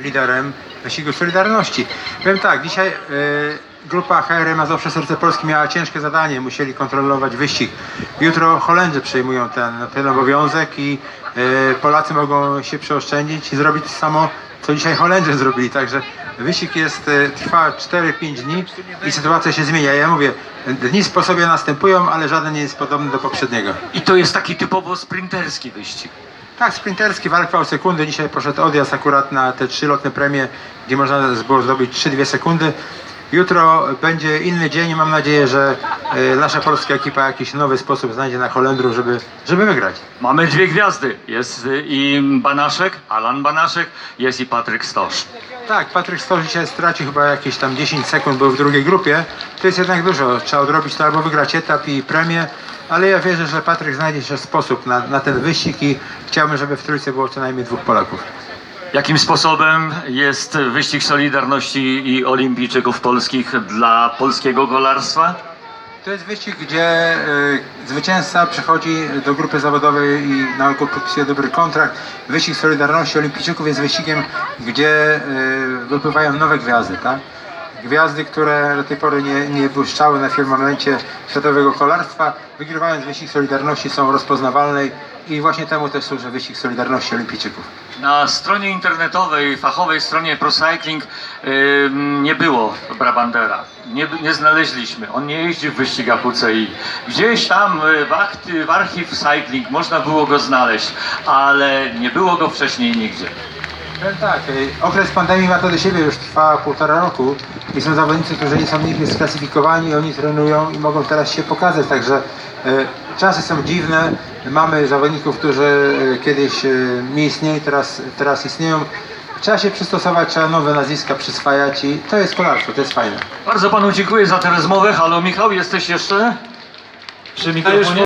liderem wyścigu Solidarności. Powiem tak, dzisiaj e, grupa HR Mazowsze Serce Polski miała ciężkie zadanie, musieli kontrolować wyścig. Jutro Holendrzy przejmują ten, ten obowiązek i e, Polacy mogą się przeoszczędzić i zrobić to samo, co dzisiaj Holendrzy zrobili. Także wyścig jest, e, trwa 4-5 dni i sytuacja się zmienia. Ja mówię, dni po sobie następują, ale żaden nie jest podobny do poprzedniego. I to jest taki typowo sprinterski wyścig. Tak, sprinterski, walka o sekundy. Dzisiaj poszedł odjazd akurat na te trzy lotne premie, gdzie można było zdobyć 3-2 sekundy. Jutro będzie inny dzień mam nadzieję, że e, nasza polska ekipa jakiś nowy sposób znajdzie na Holendrów, żeby, żeby wygrać. Mamy dwie gwiazdy. Jest y, i Banaszek, Alan Banaszek, jest i Patryk Stosz. Tak, Patryk Stoż dzisiaj stracił chyba jakieś tam 10 sekund, był w drugiej grupie. To jest jednak dużo. Trzeba odrobić to albo wygrać etap i premię, ale ja wierzę, że Patryk znajdzie się sposób na, na ten wyścig i chciałbym, żeby w trójce było co najmniej dwóch Polaków. Jakim sposobem jest wyścig Solidarności i Olimpijczyków polskich dla polskiego kolarstwa? To jest wyścig, gdzie y, zwycięzca przychodzi do grupy zawodowej i na ogół podpisuje dobry kontrakt. Wyścig Solidarności Olimpijczyków jest wyścigiem, gdzie y, wypływają nowe gwiazdy, tak? Gwiazdy, które do tej pory nie, nie błyszczały na firmamencie światowego kolarstwa, wygrywając wyścig Solidarności są rozpoznawalne i właśnie temu też służy wyścig Solidarności Olimpijczyków. Na stronie internetowej, fachowej stronie ProCycling yy, nie było Brabandera. Nie, nie znaleźliśmy. On nie jeździ w wyścigach UCI. Gdzieś tam y, w, akty, w archiw Cycling można było go znaleźć, ale nie było go wcześniej nigdzie. Powiem tak, y, okres pandemii ma to do siebie, już trwa półtora roku i są zawodnicy, którzy nie są nigdy sklasyfikowani, oni trenują i mogą teraz się pokazać, także y, czasy są dziwne, mamy zawodników, którzy y, kiedyś nie istnieli, teraz, teraz istnieją. Trzeba się przystosować, trzeba nowe nazwiska przyswajać i to jest kolarstwo, to jest fajne. Bardzo panu dziękuję za tę rozmowę. Halo Michał, jesteś jeszcze przy mikrofonie?